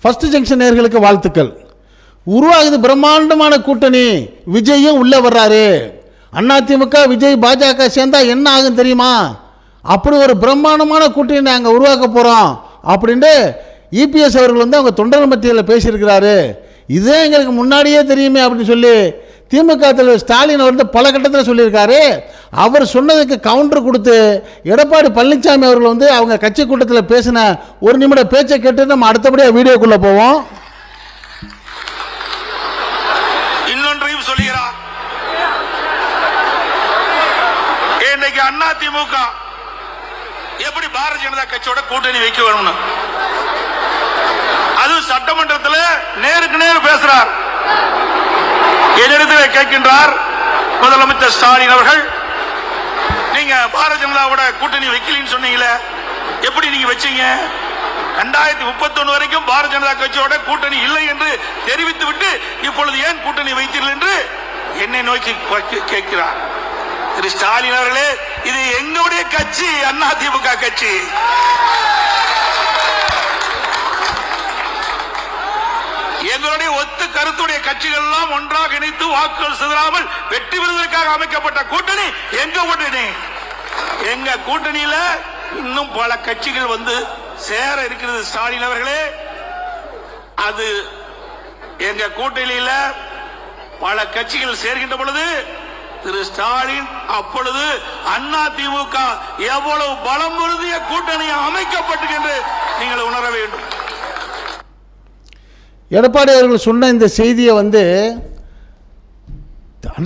First junction நேர்களுக்கு வாழ்த்துக்கள். உருவாகுது பிரம்மாண்டமான கூட்டணி. விஜயும் உள்ளே வர்றாரு. அதிமுக விஜய் பாஜக சேர்ந்தா என்ன ஆகும் தெரியுமா? அப்படி ஒரு பிரம்மாண்டமான கூட்டணி நாங்கள் உருவாக்க போகிறோம் அப்படின்ட்டு இபிஎஸ் அவர்கள் வந்து அவங்க தொண்டர் மத்தியில் பேசியிருக்கிறாரு. இதே எங்களுக்கு முன்னாடியே தெரியுமே அப்படின்னு சொல்லி திமுக தலைவர் ஸ்டாலின் வந்து பல கட்டத்தில் சொல்லியிருக்காரு. அவர் சொன்னதுக்கு கவுண்டர் கொடுத்து எடப்பாடி பழனிசாமி அவர்கள் வந்து அவங்க கட்சி கூட்டத்தில் பேசின ஒரு நிமிட பேச்சை கேட்டு நம்ம அடுத்தபடியாக வீடியோக்குள்ளே போவோம். இன்னொன்றையும் சொல்லுகிறார். இன்னைக்கு அண்ணா திமுக எப்படி பாரதிய ஜனதா கட்சியோட கூட்டணி வைக்க வேணும்னு? அதுவும் சட்டமன்றத்தில் நேருக்கு நேர் பேசுறார். எதிர்த்து கேட்கின்றார் முதலமைச்சர் ஸ்டாலின் அவர்கள் நீங்க பாரதிய ஜனதாவோட கூட்டணி வைக்கலன்னு சொன்னீங்களே எப்படி நீங்க வச்சீங்க? ரெண்டாயிரத்தி முப்பத்தி வரைக்கும் பாரதிய ஜனதா கட்சியோட கூட்டணி இல்லை என்று தெரிவித்து விட்டு இப்பொழுது ஏன் கூட்டணி வைத்தீர்கள் என்று என்னை நோக்கி கே- கேட்கிறார். திரு ஸ்டாலின் அவர்களே இது எங்களுடைய கட்சி அண்ணா திமுக கட்சி. எங்களுடைய ஒத்து கருத்துடைய கட்சிகள் எல்லாம் ஒன்றாக இணைத்து வாக்குகள் சிதறாமல் வெற்றி பெறுவதற்காக அமைக்கப்பட்ட கூட்டணி எங்க கூட்டணி? எங்க கூட்டணியில இன்னும் பல கட்சிகள் வந்து சேர இருக்கிறது ஸ்டாலின் அவர்களே. அது எங்க கூட்டணியில பல கட்சிகள் சேர்கின்ற பொழுது திரு ஸ்டாலின் அப்பொழுது அண்ணா திமுக எவ்வளவு பலம் பொருந்திய கூட்டணி அமைக்கப்பட்டது என்று நீங்கள் உணர வேண்டும். எடப்பாடி அவர்கள் சொன்ன இந்த செய்தியை வந்து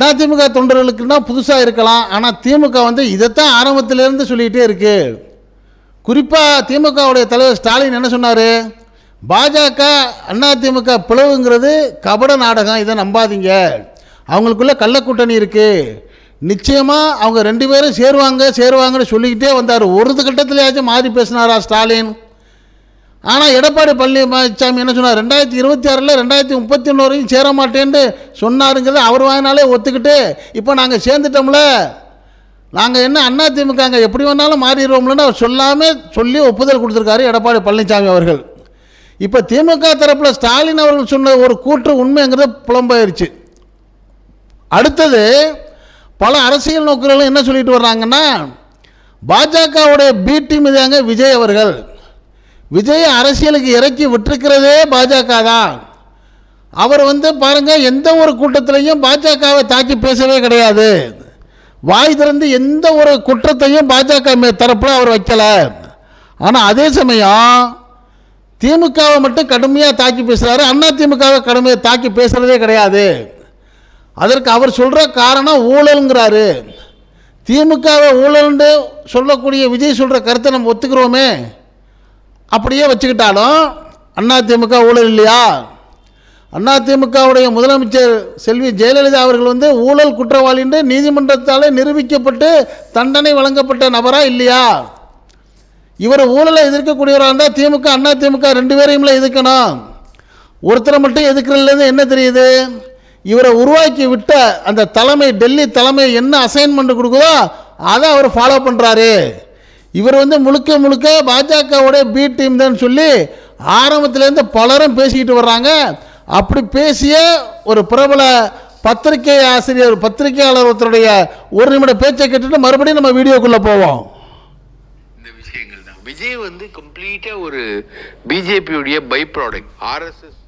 அதிமுக தொண்டர்களுக்குன்னா புதுசாக இருக்கலாம். ஆனால் திமுக வந்து இதைத்தான் ஆரம்பத்திலேருந்து சொல்லிக்கிட்டே இருக்கு. குறிப்பாக திமுகவுடைய தலைவர் ஸ்டாலின் என்ன சொன்னார்? பாஜக அதிமுக பிளவுங்கிறது கபட நாடகம் இதை நம்பாதீங்க. அவங்களுக்குள்ள கள்ள கூட்டணி இருக்குது நிச்சயமாக அவங்க ரெண்டு பேரும் சேருவாங்க சேருவாங்கன்னு சொல்லிக்கிட்டே வந்தார். ஒரு கட்டத்திலேயாச்சும் மாறி பேசினாரா ஸ்டாலின்? ஆனால் எடப்பாடி பழனிசாமி என்ன சொன்னார்? ரெண்டாயிரத்தி இருபத்தி ஆறில் ரெண்டாயிரத்தி முப்பத்தி ஒன்று வரைக்கும் சேர மாட்டேன்னு சொன்னாருங்கிறத அவர் வாங்கினாலே ஒத்துக்கிட்டு இப்போ நாங்கள் சேர்ந்துட்டோம்ல. நாங்கள் என்ன அண்ணா திமுகங்க எப்படி வேணாலும் மாறிடுவோம்லன்னு அவர் சொல்லாமல் சொல்லி ஒப்புதல் கொடுத்துருக்காரு எடப்பாடி பழனிசாமி அவர்கள். இப்போ திமுக தரப்பில் ஸ்டாலின் அவர்கள் சொன்ன ஒரு கூற்று உண்மைங்கிறது புலம்பாயிருச்சு. அடுத்தது பல அரசியல் நோக்கர்களும் என்ன சொல்லிட்டு வர்றாங்கன்னா பாஜகவுடைய பி டீம் இதாங்க விஜய் அவர்கள். விஜய் அரசியலுக்கு இறக்கி விட்டுருக்கிறதே பாஜக தான். அவர் வந்து பாருங்கள் எந்த ஒரு கூட்டத்திலையும் பாஜகவை தாக்கி பேசவே கிடையாது. வாய் திறந்து எந்த ஒரு குற்றத்தையும் பாஜக மே- அவர் வைக்கலை. ஆனால் அதே சமயம் திமுகவை மட்டும் கடுமையாக தாக்கி பேசுகிறாரு அண்ணா திமுகவை கடுமையாக தாக்கி பேசுகிறதே கிடையாது. அதற்கு அவர் சொல்கிற காரணம் ஊழலுங்கிறாரு. திமுகவை ஊழல்னு சொல்லக்கூடிய விஜய் சொல்கிற கருத்தை நம்ம ஒத்துக்கிறோமே. அப்படியே வச்சுக்கிட்டாலும் அண்ணா திமுக ஊழல் இல்லையா? அண்ணா திமுகவுடைய முதலமைச்சர் செல்வி ஜெயலலிதா அவர்கள் வந்து ஊழல் குற்றவாளின்னு நீதிமன்றத்தால் நிரூபிக்கப்பட்டு தண்டனை வழங்கப்பட்ட நபரா இல்லையா? இவர் ஊழலை எதிர்க்கக்கூடியவராக இருந்தால் திமுக அண்ணா திமுக ரெண்டு பேரையும்ல எதிர்க்கணும். ஒருத்தரை மட்டும் எதிர்க்கிறதுலேருந்து என்ன தெரியுது? இவரை உருவாக்கி விட்ட அந்த தலைமை டெல்லி தலைமை என்ன அசைன்மெண்ட் கொடுக்குதோ அதை அவர் ஃபாலோ பண்ணுறாரு இவர் வந்து முழுக்க முழுக்க பாஜகவுடைய பி டீம் தான் சொல்லி ஆரம்பத்திலேருந்து பலரும் பேசிக்கிட்டு வர்றாங்க. அப்படி பேசிய ஒரு பிரபல பத்திரிகை ஆசிரியர் பத்திரிகையாளர் ஒருத்தருடைய ஒரு நிமிட பேச்சை கேட்டுட்டு மறுபடியும் நம்ம வீடியோக்குள்ளே போவோம். இந்த விஷயங்கள் தான். விஜய் வந்து கம்ப்ளீட்டா ஒரு பிஜேபியுடைய பை ப்ராடக்ட் ஆர்எஸ்எஸ்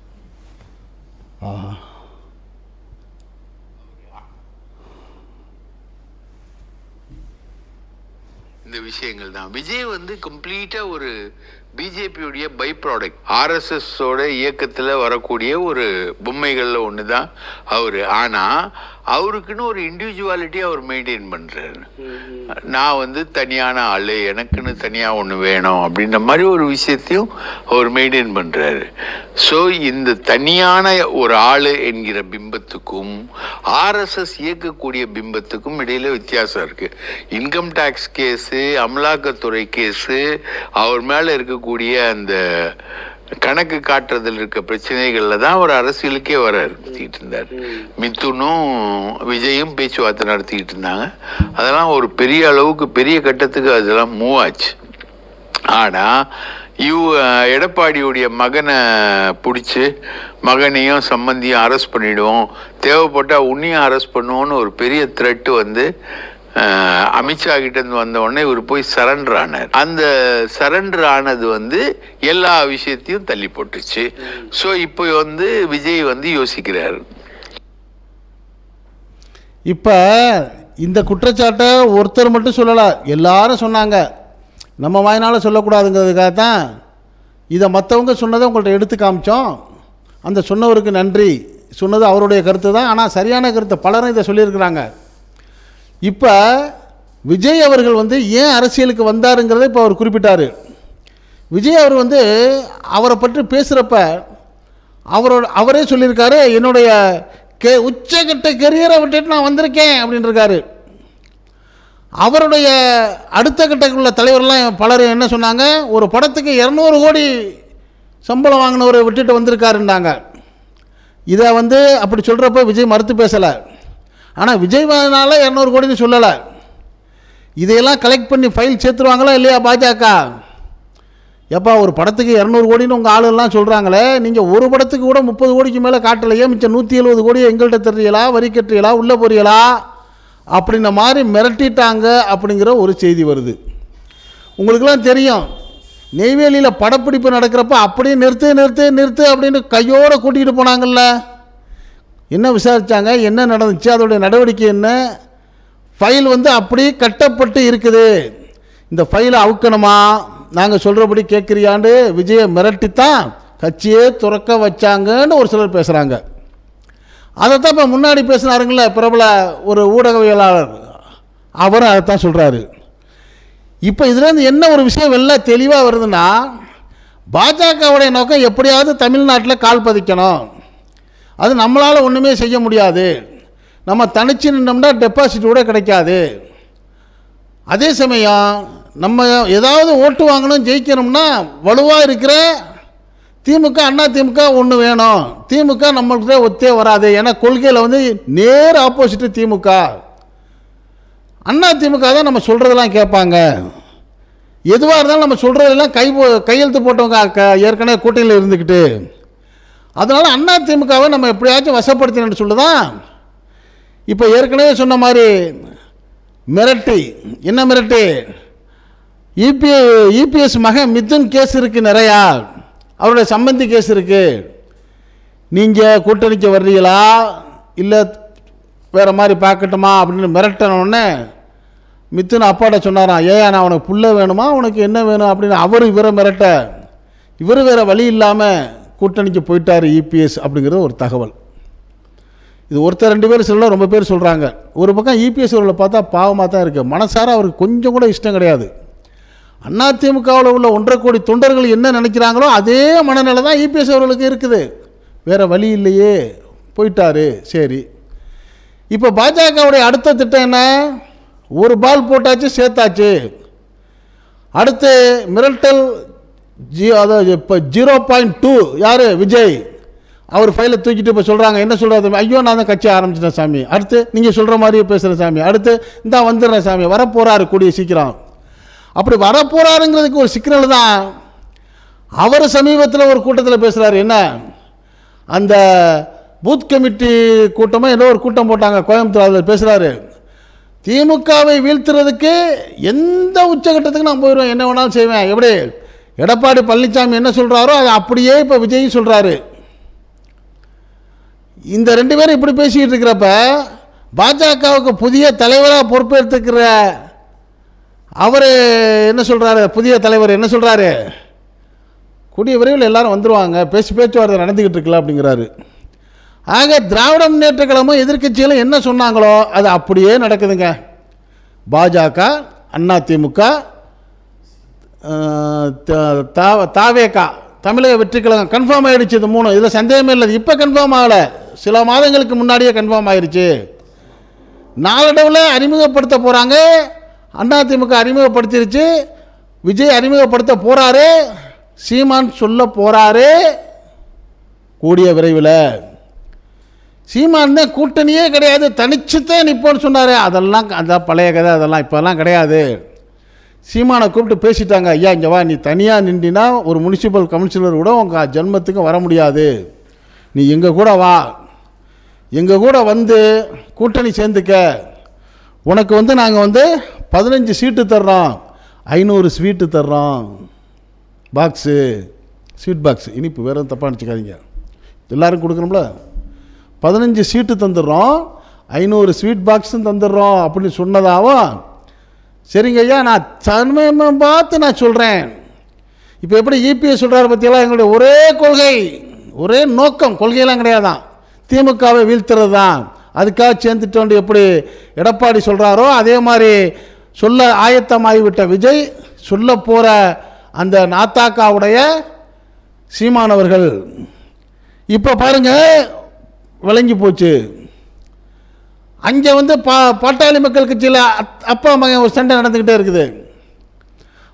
இந்த விஷயங்கள் தான். விஜய் வந்து கம்ப்ளீட்டாக ஒரு பிஜேபியுடைய பை ப்ராடக்ட் ஆர்எஸ்எஸோட இயக்கத்தில் வரக்கூடிய ஒரு பொம்மைகளில் ஒன்று தான் அவர். ஆனால் அவருக்குன்னு ஒரு இண்டிவிஜுவாலிட்டி அவர் மெயின்டைன் பண்ணுறாரு நான் வந்து தனியான ஆள் எனக்குன்னு தனியாக ஒன்று வேணும் அப்படின்ற மாதிரி ஒரு விஷயத்தையும் அவர் மெயின்டைன் பண்ணுறாரு ஸோ இந்த தனியான ஒரு ஆள் என்கிற பிம்பத்துக்கும் ஆர்எஸ்எஸ் இயக்கக்கூடிய பிம்பத்துக்கும் இடையில வித்தியாசம் இருக்குது இன்கம் டேக்ஸ் கேஸு அமலாக்கத்துறை கேஸு அவர் மேலே இருக்கக்கூடிய அந்த கணக்கு காட்டுறதில் இருக்க பிரச்சனைகளில் தான் அவர் அரசியலுக்கே வர நடத்திட்டு இருந்தார். மித்துனும் விஜயும் பேச்சுவார்த்தை நடத்திக்கிட்டு இருந்தாங்க. அதெல்லாம் ஒரு பெரிய அளவுக்கு பெரிய கட்டத்துக்கு அதெல்லாம் மூவ் ஆச்சு. ஆனால் இவ் எடப்பாடியுடைய மகனை பிடிச்சி மகனையும் சம்பந்தியும் அரெஸ்ட் பண்ணிவிடுவோம் தேவைப்பட்டால் உன்னையும் அரெஸ்ட் பண்ணுவோன்னு ஒரு பெரிய த்ரெட்டு வந்து அமித்ஷா கிட்டேருந்து வந்த உடனே இவர் போய் சரண்டர் ஆனார். அந்த சரண்டர் ஆனது வந்து எல்லா விஷயத்தையும் தள்ளி போட்டுச்சு. ஸோ இப்போ வந்து விஜய் வந்து யோசிக்கிறார். இப்போ இந்த குற்றச்சாட்டை ஒருத்தர் மட்டும் சொல்லலை எல்லாரும் சொன்னாங்க. நம்ம வாயினால் சொல்லக்கூடாதுங்கிறதுக்காக தான் இதை மற்றவங்க சொன்னதை உங்கள்கிட்ட எடுத்து காமிச்சோம். அந்த சொன்னவருக்கு நன்றி. சொன்னது அவருடைய கருத்து தான் ஆனால் சரியான கருத்து பலரும் இதை சொல்லியிருக்கிறாங்க. இப்போ விஜய் அவர்கள் வந்து ஏன் அரசியலுக்கு வந்தாருங்கிறதை இப்போ அவர் குறிப்பிட்டார். விஜய் அவர் வந்து அவரை பற்றி பேசுகிறப்ப அவரோட அவரே சொல்லியிருக்காரு என்னுடைய கே உச்சகட்ட கெரியரை விட்டுட்டு நான் வந்திருக்கேன் அப்படின்ட்டுருக்காரு அவருடைய அடுத்த கட்டத்தில் உள்ள தலைவர்லாம் பலர் என்ன சொன்னாங்க ஒரு படத்துக்கு இரநூறு கோடி சம்பளம் வாங்கினவரை விட்டுட்டு வந்திருக்காருன்னாங்க. இதை வந்து அப்படி சொல்கிறப்ப விஜய் மறுத்து பேசலை. ஆனால் விஜய் இரநூறு கோடின்னு சொல்லலை. இதையெல்லாம் கலெக்ட் பண்ணி ஃபைல் சேர்த்துருவாங்களா இல்லையா பாஜக? எப்பா ஒரு படத்துக்கு இரநூறு கோடின்னு உங்கள் ஆளுலாம் சொல்கிறாங்களே நீங்கள் ஒரு படத்துக்கு கூட முப்பது கோடிக்கு மேலே காட்டலையே மிச்சம் நூற்றி எழுபது கோடியை எங்கள்கிட்ட தெரியலா வரி கட்டுறீங்களா உள்ளே போறீங்களா? அப்படின்ன மாதிரி மிரட்டிட்டாங்க அப்படிங்கிற ஒரு செய்தி வருது. உங்களுக்கெல்லாம் தெரியும் நெய்வேலியில் படப்பிடிப்பு நடக்கிறப்ப அப்படியே நிறுத்து நிறுத்து நிறுத்து அப்படின்னு கையோடு கூட்டிகிட்டு போனாங்கல்ல. என்ன விசாரித்தாங்க என்ன நடந்துச்சு? அதோடைய நடவடிக்கை என்ன? ஃபைல் வந்து அப்படியே கட்டப்பட்டு இருக்குது. இந்த ஃபைலை அவுக்கணுமா? நாங்கள் சொல்கிறபடி கேட்குறியாண்டு விஜயை மிரட்டித்தான் கட்சியே துறக்க வச்சாங்கன்னு ஒரு சிலர் பேசுகிறாங்க அதைத்தான் இப்போ முன்னாடி பேசினாருங்கள பிரபல ஒரு ஊடகவியலாளர். அவரும் அதை தான் சொல்கிறாரு இப்போ இதுலேருந்து என்ன ஒரு விஷயம் வெளில தெளிவாக வருதுன்னா பாஜகவுடைய நோக்கம் எப்படியாவது தமிழ்நாட்டில் கால் பதிக்கணும். அது நம்மளால் ஒன்றுமே செய்ய முடியாது. நம்ம தனிச்சு நின்றோம்னா டெபாசிட் கூட கிடைக்காது. அதே சமயம் நம்ம ஏதாவது ஓட்டு வாங்கணும் ஜெயிக்கணும்னா வலுவாக இருக்கிற திமுக அண்ணா திமுக ஒன்று வேணும். திமுக நம்மள்கிட்ட ஒத்தே வராது. ஏன்னா கொள்கையில் வந்து நேர் ஆப்போசிட்டு திமுக. அண்ணா திமுக தான் நம்ம சொல்கிறதெல்லாம் கேட்பாங்க. எதுவாக இருந்தாலும் நம்ம சொல்கிறதெல்லாம் கை போ கையெழுத்து போட்டவங்க ஏற்கனவே கூட்டணியில் இருந்துக்கிட்டு அதனால் அண்ணா திமுகவை நம்ம எப்படியாச்சும் வசப்படுத்தணும்னு சொல்லுதான். இப்போ ஏற்கனவே சொன்ன மாதிரி மிரட்டி என்ன மிரட்டி? இபி இபிஎஸ் மகன் மிதுன் கேஸ் இருக்குது நிறையா. அவருடைய சம்பந்தி கேஸ் இருக்குது நீங்கள் கூட்டணிக்கு வர்றீங்களா? இல்லை வேறு மாதிரி பார்க்கட்டுமா? அப்படின்னு மிரட்டின உடனே மித்துன் அப்பாட்ட சொன்னாராம் ஏன் நான் அவனுக்கு புள்ள வேணுமா? உனக்கு என்ன வேணும்? அப்படின்னு அவர் இவரை மிரட்ட. இவர் வேறு வழி இல்லாமல் கூட்டணிக்கு போயிட்டார் இபிஎஸ் அப்படிங்கிறது ஒரு தகவல். இது ஒருத்தர் ரெண்டு பேர் சொல்ல ரொம்ப பேர் சொல்கிறாங்க ஒரு பக்கம் இபிஎஸ் அவர்களை பார்த்தா பாவமாக தான் இருக்குது மனசார அவருக்கு கொஞ்சம் கூட இஷ்டம் கிடையாது. அதிமுகவில் உள்ள ஒன்றரை கோடி தொண்டர்கள் என்ன நினைக்கிறாங்களோ அதே மனநிலை தான் இபிஎஸ் அவர்களுக்கு இருக்குது. வேறு வழி இல்லையே. போயிட்டாரு. சரி. இப்போ பாஜகவுடைய அடுத்த திட்டம் என்ன? ஒரு பால் போட்டாச்சு சேர்த்தாச்சு. அடுத்து மிரட்டல் ஜி அதாவது இப்போ ஜீரோ பாயிண்ட் டூ. யார்? விஜய். அவர் ஃபைலை தூக்கிட்டு இப்போ சொல்கிறாங்க என்ன சொல்கிறது ஐயோ நான் தான் கட்சி ஆரம்பிச்சிட்டேன் சாமி. அடுத்து நீங்கள் சொல்கிற மாதிரியே பேசுகிறேன் சாமி. அடுத்து இந்த வந்துடுறேன் சாமி. வரப்போகிறாரு கூடிய சீக்கிரம். அப்படி வரப்போகிறாருங்கிறதுக்கு ஒரு சிக்னல் தான். அவர் சமீபத்தில் ஒரு கூட்டத்தில் பேசுகிறாரு என்ன? அந்த பூத் கமிட்டி கூட்டமாக ஏதோ ஒரு கூட்டம் போட்டாங்க கோயம்புத்தூர் அதில் பேசுகிறாரு திமுகவை வீழ்த்துறதுக்கு எந்த உச்சகட்டத்துக்கு நான் போயிடுவேன்? என்ன வேணாலும் செய்வேன். எப்படி? எடப்பாடி பழனிசாமி என்ன சொல்கிறாரோ அதை அப்படியே இப்போ விஜயும் சொல்கிறாரு இந்த ரெண்டு பேரும் இப்படி பேசிக்கிட்டு இருக்கிறப்ப பாஜகவுக்கு புதிய தலைவராக பொறுப்பேற்றுக்கிற அவர் என்ன சொல்கிறாரு புதிய தலைவர் என்ன சொல்கிறாரு கூடிய விரைவில் எல்லாரும் வந்துருவாங்க. பேசி பேச்சுவார்த்தை நடந்துக்கிட்டு இருக்கலாம் அப்படிங்கிறாரு. ஆக திராவிட முன்னேற்ற கழகமும் எதிர்கட்சிகளும் என்ன சொன்னாங்களோ அது அப்படியே நடக்குதுங்க. பாஜக அண்ணா திமுக தாவேகா தமிழக வெற்றி கழகம் கன்ஃபார்ம் ஆகிடுச்சு இது மூணு இதில் சந்தேகமே இல்லை. இப்போ கன்ஃபார்ம் ஆகலை. சில மாதங்களுக்கு முன்னாடியே கன்ஃபார்ம் ஆயிடுச்சு நாளடைவில் அறிமுகப்படுத்த போகிறாங்க அதிமுக அறிமுகப்படுத்திருச்சு. விஜய் அறிமுகப்படுத்த போகிறாரு சீமான் சொல்ல போகிறாரு கூடிய விரைவில். சீமான் தான் கூட்டணியே கிடையாது. தனிச்சுத்தான் நிற்போன்னு சொன்னார். அதெல்லாம் அந்த பழைய கதை. அதெல்லாம் இப்போல்லாம் கிடையாது. சீமானை கூப்பிட்டு பேசிட்டாங்க ஐயா இங்கே வா நீ தனியாக நின்றினா ஒரு முனிசிபல் கவுன்சிலர் கூட உங்கள் ஜென்மத்துக்கு வர முடியாது. நீ எங்கள் கூட வா. எங்கள் கூட வந்து கூட்டணி சேர்ந்துக்க. உனக்கு வந்து நாங்கள் வந்து பதினஞ்சு சீட்டு தர்றோம். ஐநூறு ஸ்வீட்டு தர்றோம். பாக்ஸு ஸ்வீட் பாக்ஸ் இனிப்பு வேறு தப்பாக நினச்சிக்காதீங்க. எல்லோரும் கொடுக்கணும்ல? பதினஞ்சு சீட்டு தந்துடுறோம் ஐநூறு ஸ்வீட் பாக்ஸும் தந்துடுறோம் அப்படின்னு சொன்னதாவும் சரிங்க ஐயா நான் சமயம் பார்த்து நான் சொல்கிறேன் இப்போ எப்படி இபிஎஸ் சொல்கிறாரு பற்றியெல்லாம் எங்களுடைய ஒரே கொள்கை ஒரே நோக்கம் கொள்கையெல்லாம் கிடையாதான். திமுகவை வீழ்த்துறது தான் அதுக்காக சேர்ந்துட்டோண்டு எப்படி எடப்பாடி சொல்கிறாரோ அதே மாதிரி சொல்ல ஆயத்தமாகிவிட்ட விஜய் சொல்ல போகிற அந்த நாத்தாக்காவுடைய சீமானவர்கள் இப்போ பாருங்க விளங்கி போச்சு. அங்கே வந்து பா பாட்டாளி மக்கள் கட்சியில் அப்பா மகன் ஒரு சண்டை நடந்துக்கிட்டே இருக்குது.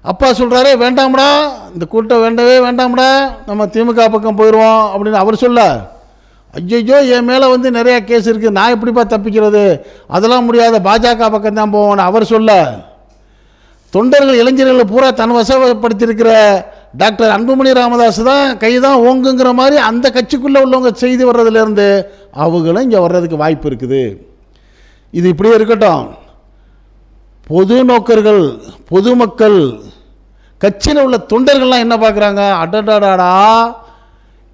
அப்பா சொல்கிறாரு வேண்டாம்டா இந்த கூட்டம் வேண்டவே வேண்டாம்டா நம்ம திமுக பக்கம் போயிடுவோம் அப்படின்னு அவர் சொல்ல ஐயோ என் மேலே வந்து நிறையா கேஸ் இருக்குது நான் எப்படிப்பா தப்பிக்கிறது? அதெல்லாம் முடியாத பாஜக பக்கம் தான் போவோன்னு அவர் சொல்ல தொண்டர்கள் இளைஞர்களை பூரா தன் வசப்படுத்தியிருக்கிற டாக்டர் அன்புமணி ராமதாஸ் தான் கை தான் ஓங்குங்கிற மாதிரி அந்த கட்சிக்குள்ளே உள்ளவங்க செய்தி வர்றதுலேருந்து அவங்களும் இங்கே வர்றதுக்கு வாய்ப்பு இருக்குது. இது இப்படியே இருக்கட்டும். பொது நோக்கர்கள் பொதுமக்கள் கட்சியில் உள்ள தொண்டர்கள்லாம் என்ன பார்க்குறாங்க? அடடாடாடா.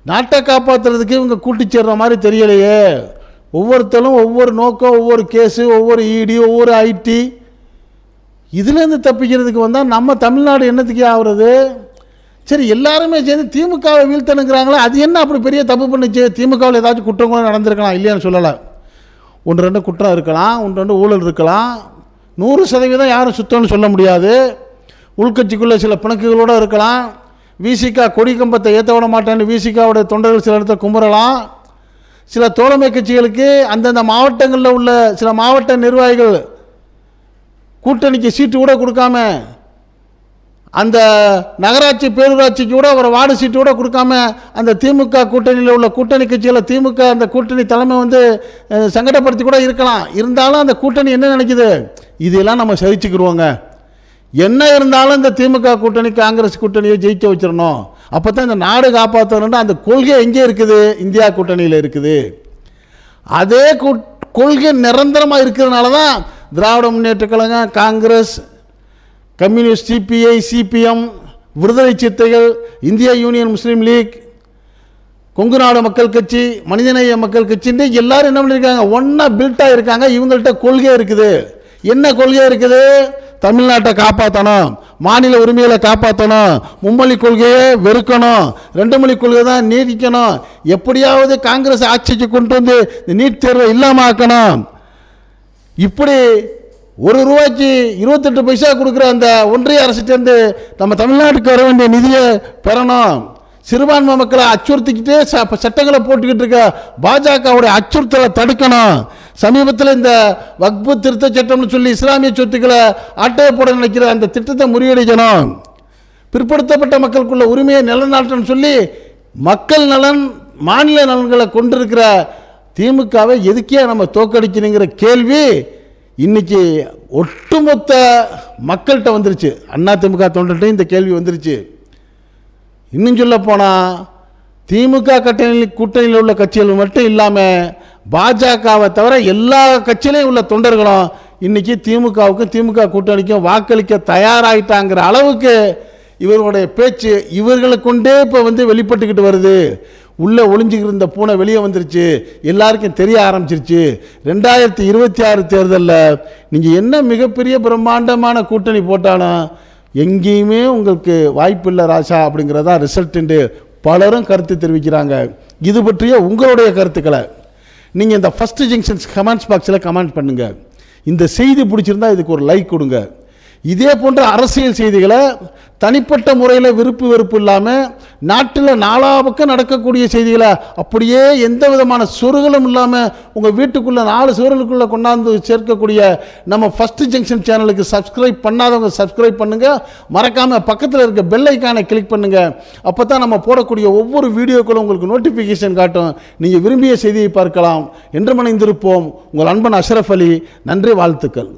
நாட்டை காப்பாற்றுறதுக்கு இவங்க கூட்டி சேர்ற மாதிரி தெரியலையே. ஒவ்வொருத்தரும் ஒவ்வொரு நோக்கம் ஒவ்வொரு கேஸு ஒவ்வொரு இடி ஒவ்வொரு ஐடி இதுலேருந்து தப்பிக்கிறதுக்கு வந்தால் நம்ம தமிழ்நாடு என்னத்துக்கே ஆகுறது? சரி எல்லாருமே சேர்ந்து திமுகவை வீழ்த்தணுங்கிறாங்களே அது என்ன அப்படி பெரிய தப்பு பண்ணுச்சு? திமுகவில் ஏதாச்சும் குற்றம் கூட நடந்திருக்கலாம் இல்லையான்னு சொல்லலை. ஒன்று ரெண்டு குற்றம் இருக்கலாம் ஒன்று ரெண்டு ஊழல் இருக்கலாம். நூறு சதவீதம் யாரும் சுத்தம்னு சொல்ல முடியாது. உள்கட்சிக்குள்ளே சில பிணக்குகளோடு இருக்கலாம். விசிகா கொடி கம்பத்தை ஏற்ற விட மாட்டேன்னு விசிகாவுடைய தொண்டர்கள் சில இடத்த கும்புறலாம். சில தோழமை கட்சிகளுக்கு அந்தந்த மாவட்டங்களில் உள்ள சில மாவட்ட நிர்வாகிகள் கூட்டணிக்கு சீட்டு கூட கொடுக்காம அந்த நகராட்சி பேரூராட்சிக்கு கூட ஒரு வார்டு சீட்டு கூட கொடுக்காம அந்த திமுக கூட்டணியில் உள்ள கூட்டணி கட்சியில் திமுக அந்த கூட்டணி தலைமை வந்து சங்கடப்படுத்தி கூட இருக்கலாம். இருந்தாலும் அந்த கூட்டணி என்ன நினைக்குது? இதெல்லாம் நம்ம சகிச்சுக்கிடுவோங்க என்ன இருந்தாலும் இந்த திமுக கூட்டணி காங்கிரஸ் கூட்டணியை ஜெயிக்க வச்சிடணும். அப்போ தான் இந்த நாடு காப்பாற்றணும்னா அந்த கொள்கை எங்கே இருக்குது? இந்தியா கூட்டணியில் இருக்குது. அதே கூட்- கொள்கை நிரந்தரமாக இருக்கிறதுனால தான் Dravida Munnetra Kazhagam Congress Communist CPI CPM Viduthalai Chiruthaigal இந்திய union Muslim League Kongu Nadu Makkal கட்சி மனிதநேய மக்கள் கட்சின்னு எல்லாரும் என்ன பண்ணியிருக்காங்க ஒன்றா பில்ட்டாக இருக்காங்க. இவங்கள்ட்ட கொள்கை இருக்குது. என்ன கொள்கை இருக்குது? தமிழ்நாட்டை காப்பாற்றணும் மாநில உரிமைகளை காப்பாற்றணும் மும்மொழி கொள்கையை வெறுக்கணும். ரெண்டு மொழி கொள்கை தான் நீடிக்கணும் எப்படியாவது காங்கிரஸ் ஆட்சிக்கு கொண்டு வந்து இந்த நீட் தேர்வை இல்லாமல் ஆக்கணும். இப்படி ஒரு ரூபாய்க்கு இருபத்தெட்டு பைசா கொடுக்குற அந்த ஒன்றிய அரசுட்டேருந்து நம்ம தமிழ்நாட்டுக்கு வர வேண்டிய நிதியை பெறணும். சிறுபான்மை மக்களை அச்சுறுத்திக்கிட்டே ச- சட்டங்களை போட்டுக்கிட்டு இருக்க பாஜகவுடைய அச்சுறுத்தலை தடுக்கணும். சமீபத்தில் இந்த வக்பு திருத்த சட்டம்னு சொல்லி இஸ்லாமிய சொத்துக்களை அட்டையை போட நினைக்கிற அந்த திட்டத்தை முறியடிக்கணும். பிற்படுத்தப்பட்ட மக்களுக்குள்ள உரிமையை நிலநாட்டணும்னு சொல்லி மக்கள் நலன் மாநில நலன்களை கொண்டிருக்கிற திமுகவை எதுக்கே நம்ம தோக்கடிக்கணுங்கிற கேள்வி இன்னைக்கு ஒட்டுமொத்த மக்கள்கிட்ட வந்துருச்சு. அண்ணா திமுக தொண்டர்கிட்ட இந்த கேள்வி வந்துருச்சு. இன்னும் சொல்ல போனால் திமுக கட்டணி கூட்டணியில் உள்ள கட்சிகள் மட்டும் இல்லாமல் பாஜகவை தவிர எல்லா கட்சியிலையும் உள்ள தொண்டர்களும் இன்னைக்கு திமுகவுக்கும் திமுக கூட்டணிக்கும் வாக்களிக்க தயாராயிட்டாங்கிற அளவுக்கு இவர்களுடைய பேச்சு இவர்களுக்குண்டே இப்போ வந்து வெளிப்பட்டுக்கிட்டு வருது. உள்ளே ஒளிஞ்சிக்கிருந்த இருந்த பூனை வெளியே வந்துருச்சு. எல்லாருக்கும் தெரிய ஆரம்பிச்சிருச்சு. ரெண்டாயிரத்தி இருபத்தி ஆறு தேர்தலில் நீங்கள் என்ன மிகப்பெரிய பிரம்மாண்டமான கூட்டணி போட்டாலும் எங்கேயுமே உங்களுக்கு வாய்ப்பில்லை ராசா அப்படிங்கிறதா ரிசல்ட்டுண்டு பலரும் கருத்து தெரிவிக்கிறாங்க. இது பற்றிய உங்களுடைய கருத்துக்களை நீங்கள் இந்த ஃபஸ்ட்டு ஜங்ஷன்ஸ் கமெண்ட்ஸ் பாக்ஸில் கமெண்ட் பண்ணுங்கள் இந்த செய்தி பிடிச்சிருந்தா இதுக்கு ஒரு லைக் கொடுங்க. இதே போன்ற அரசியல் செய்திகளை தனிப்பட்ட முறையில் விருப்பு வெறுப்பு இல்லாமல் நாட்டில் நாலா பக்கம் நடக்கக்கூடிய செய்திகளை அப்படியே எந்த விதமான சொருகளும் இல்லாமல் உங்கள் வீட்டுக்குள்ளே நாலு சுவர்களுக்குள்ளே கொண்டாந்து சேர்க்கக்கூடிய நம்ம ஃபஸ்ட்டு ஜங்ஷன் சேனலுக்கு சப்ஸ்கிரைப் பண்ணாதவங்க சப்ஸ்கிரைப் பண்ணுங்கள் மறக்காமல் பக்கத்தில் இருக்க பெல் ஐக்கானை கிளிக் பண்ணுங்கள் அப்போ தான் நம்ம போடக்கூடிய ஒவ்வொரு வீடியோக்களும் உங்களுக்கு நோட்டிஃபிகேஷன் காட்டும். நீங்கள் விரும்பிய செய்தியை பார்க்கலாம். என்று மனைந்திருப்போம் உங்கள் அன்பன் அஷ்ரஃப் அலி. நன்றி வாழ்த்துக்கள்.